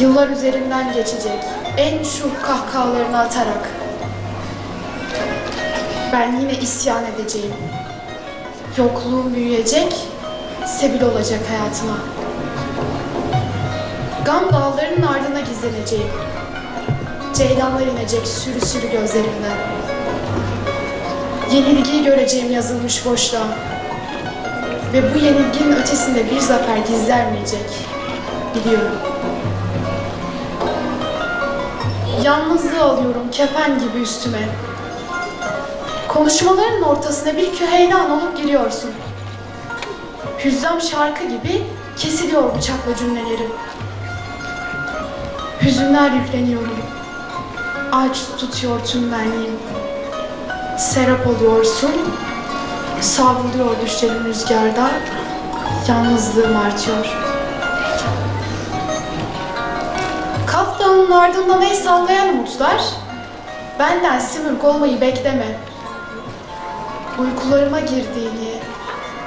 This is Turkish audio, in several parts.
Yıllar üzerinden geçecek en şu kahkahalarını atarak. Ben yine isyan edeceğim. Yokluğum büyüyecek, sebil olacak hayatıma. Gam dağlarının ardına gizleneceğim. Ceylanlar inecek sürü sürü gözlerimden. Yenilgiyi göreceğim yazılmış boşluğa. Ve bu yenilginin ötesinde bir zafer gizlenmeyecek. Biliyorum. Yalnızlığı alıyorum kefen gibi üstüme. Konuşmaların ortasına bir küheylan olup giriyorsun. Hüzzam şarkı gibi kesiliyor bıçakla cümlelerim. Hüzünler yükleniyorum. Ağaç tutuyor tüm benliğim. Serap oluyorsun. Savruluyor düşlerim rüzgarda. Yalnızlığım artıyor. Kaf Dağı'nın ardından el sallayan umutlar, benden simürk olmayı bekleme. Uykularıma girdiğini,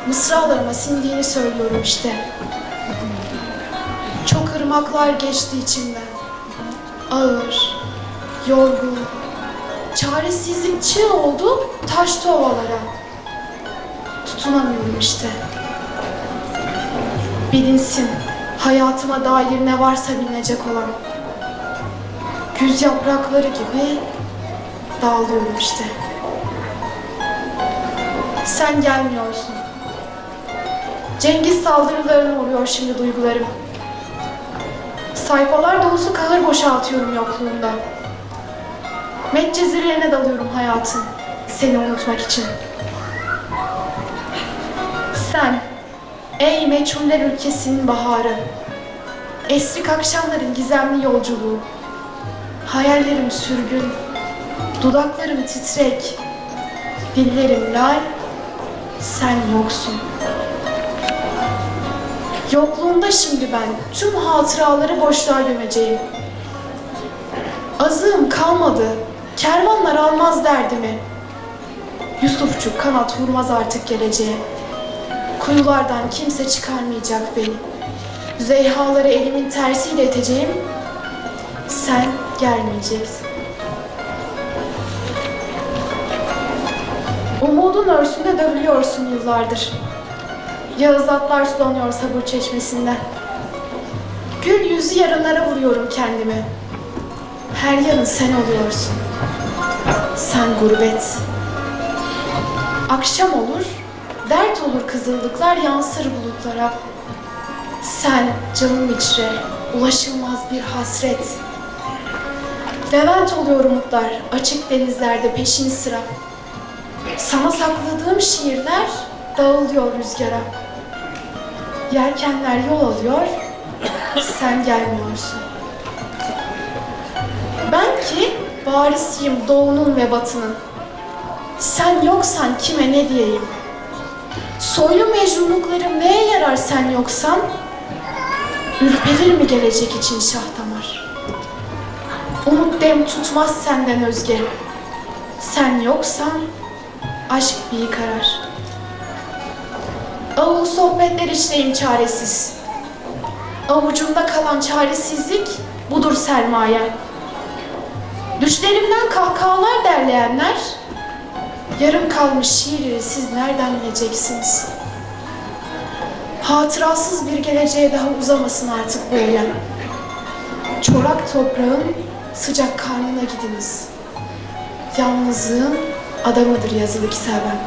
mısralarıma sindiğini söylüyorum işte. Çok ırmaklar geçti içimden. Ağır, yorgun, çaresizlik çığ oldu taştı ovalara. Tutunamıyorum işte. Bilinsin hayatıma dair ne varsa bilinecek olan. Güz yaprakları gibi dağılıyorum işte. Sen gelmiyorsun. Cengiz saldırılarına uğruyor şimdi duygularım. Sayfalar dolusu kahır boşaltıyorum yokluğunda. Medcezirlerine dalıyorum hayatın, seni unutmak için. Sen, ey meçhuller ülkesinin baharı, esrik akşamların gizemli yolculuğu, hayallerim sürgün, dudaklarım titrek, dillerim lal, sen yoksun. Yokluğunda şimdi ben tüm hatıraları boşluğa gömeceğim. Azığım kalmadı, kervanlar almaz derdimi. Yusufçuk kanat vurmaz artık geleceğe. Kuyulardan kimse çıkarmayacak beni. Zeyhaları elimin tersiyle iteceğim. Sen gelmeyeceksin. Umudun örsünde dövülüyorsun yıllardır. Yağız atlar sulanıyor sabır çeşmesinden. Gül yüzü yarınlara vuruyorum kendimi. Her yarın sen oluyorsun. Sen gurbet. Akşam olur, dert olur kızıldıklar yansır bulutlara. Sen canım içre, ulaşılmaz bir hasret. Levent oluyor umutlar, açık denizlerde peşin sıra. Sana sakladığım şiirler dağılıyor rüzgara. Yelkenler yol alıyor, sen gelmiyorsun. Ben ki varisiyim doğunun ve batının. Sen yoksan kime ne diyeyim? Soylu mecnunluklarım neye yarar sen yoksan? Ürperir mi gelecek için şah damar? Umut dem tutmaz senden özge. Sen yoksan aşk bir karar. Avul sohbetler işleyim çaresiz. Avucumda kalan çaresizlik budur sermaye. Düşlerimden kahkahalar derleyenler, yarım kalmış şiiri siz nereden bileceksiniz? Hatırasız bir geleceğe daha uzamasın artık bu eylem. Çorak toprağın sıcak karnına gidiniz. Yalnızlığın adamıdır yazılı kitabem.